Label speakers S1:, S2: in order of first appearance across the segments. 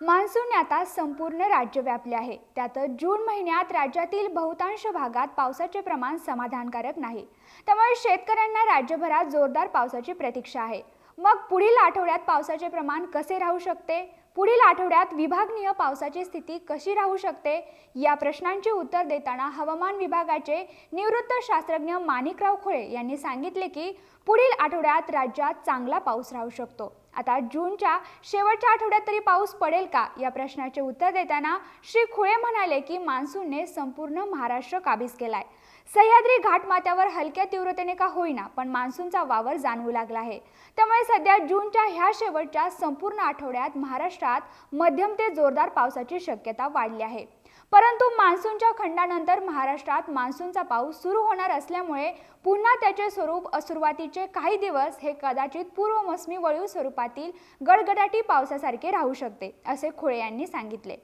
S1: Monsoon आता संपूर्ण राज्य व्यापले आहे. त्यातच जून महिन्यात राज्यातील बहुतांश भागात पावसाचे प्रमाण समाधानकारक नाही. त्यामुळे शेतकऱ्यांना राज्यभरात जोरदार पावसाची प्रतीक्षा आहे. मग पुढील आठवड्यात पावसाचे प्रमाण कसे राहू शकते? पुढील आठवड्यात विभागनीय पावसाची स्थिती कशी राहू शकते? या प्रश्नांची उत्तर देताना हवामान विभागाचे निवृत्त शास्त्रज्ञ माणिकराव खोळे यांनी सांगितले की पुढील आठवड्यात राज्यात चांगला पाऊस राहू शकतो. आता जूनच्या शेवटच्या आठवड्यात तरी पाऊस पडेल का? या प्रश्नाचे उत्तर देताना श्री खुळे म्हणाले की मान्सूनने संपूर्ण महाराष्ट्र काबीज केलाय. सह्याद्री घाटमाथ्यावर हलक्या तीव्रतेने का होईना पण मान्सूनचा वावर जाणवू लागला आहे. त्यामुळे सध्या जूनच्या ह्या शेवटच्या संपूर्ण आठवड्यात महाराष्ट्रात मध्यम ते जोरदार पावसाची शक्यता वाढली आहे. परंतु मान्सूनच्या खंडानंतर महाराष्ट्रात मान्सूनचा पाऊस सुरू होणार असल्यामुळे पुन्हा त्याचे स्वरूप सुरुवातीचे काही दिवस हे कदाचित पूर्वमोसमी वळीव स्वरूपातील गडगडाटी पावसासारखे राहू शकते असे खोळे यांनी सांगितले.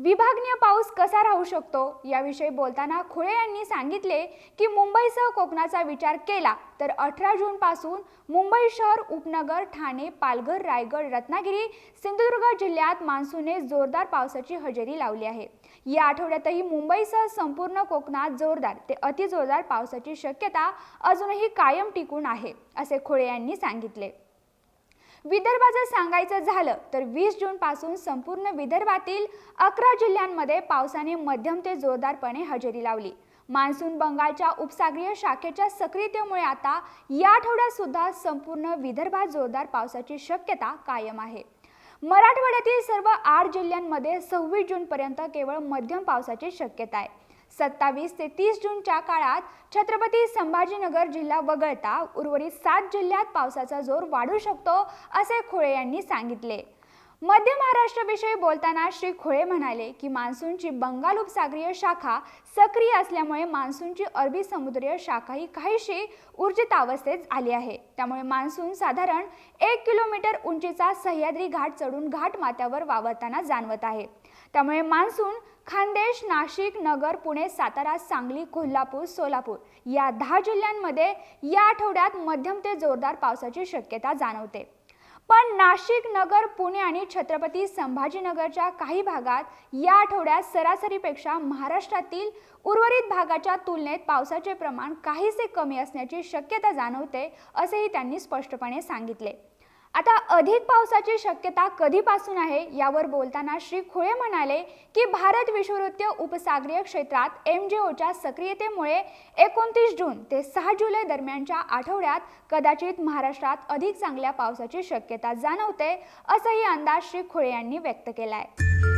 S1: विभागनीय पाऊस कसा राहू शकतो? याविषयी बोलताना खुळे यांनी सांगितले की मुंबईसह कोकणाचा विचार केला तर अठरा जून पासून मुंबई शहर उपनगर ठाणे पालघर रायगड रत्नागिरी सिंधुदुर्ग जिल्ह्यात मान्सूनने जोरदार पावसाची हजेरी लावली आहे. या आठवड्यातही मुंबईसह संपूर्ण कोकणात जोरदार ते अतिजोरदार पावसाची शक्यता अजूनही कायम टिकून आहे असे खुळे यांनी सांगितले. विदर्भाचं सांगायचं झालं तर वीस जून पासून संपूर्ण विदर्भातील अकरा जिल्ह्यांमध्ये पावसाने मध्यम ते जोरदारपणे हजेरी लावली. मान्सून बंगालच्या उपसागरीय शाखेच्या सक्रियतेमुळे आता या आठवड्यात सुद्धा संपूर्ण विदर्भात जोरदार पावसाची शक्यता कायम आहे. मराठवाड्यातील सर्व आठ जिल्ह्यांमध्ये सव्वीस जूनपर्यंत केवळ मध्यम पावसाची शक्यता आहे. सत्तावीस ते तीस जूनच्या काळात छत्रपती संभाजीनगर जिल्हा वगळता उर्वरित सात जिल्ह्यात पावसाचा जोर वाढू शकतो असे खोळे यांनी सांगितले. मध्य महाराष्ट्राविषयी बोलताना श्री खोळे म्हणाले की मान्सूनची बंगाल उपसागरीय शाखा सक्रिय असल्यामुळे मान्सूनची अरबी समुद्रीय शाखा ही काहीशी ऊर्जित अवस्थेत आली आहे. त्यामुळे मान्सून साधारण एक किलोमीटर उंचीचा सह्याद्री घाट चढून घाट माथ्यावर वावरताना जाणवत आहे. त्यामुळे मान्सून खानदेश नाशिक नगर पुणे सातारा सांगली कोल्हापूर सोलापूर या दहा जिल्ह्यांमध्ये या आठवड्यात मध्यम ते जोरदार पावसाची शक्यता जाणवते. पण नाशिक नगर पुणे आणि छत्रपती संभाजीनगरच्या काही भागात या आठवड्यात सरासरीपेक्षा महाराष्ट्रातील उर्वरित भागाच्या तुलनेत पावसाचे प्रमाण काहीसे कमी असण्याची शक्यता जाणवते असेही त्यांनी स्पष्टपणे सांगितले. आता अधिक पावसाची शक्यता कधीपासून आहे यावर बोलताना श्री खुळे म्हणाले की भारत विषुववृत्तीय उपसागरीय क्षेत्रात एम जे ओच्या सक्रियतेमुळे एकोणतीस जून ते सहा जुलै दरम्यानच्या आठवड्यात कदाचित महाराष्ट्रात अधिक चांगल्या पावसाची शक्यता जाणवते असाही अंदाज श्री खुळे यांनी व्यक्त केला आहे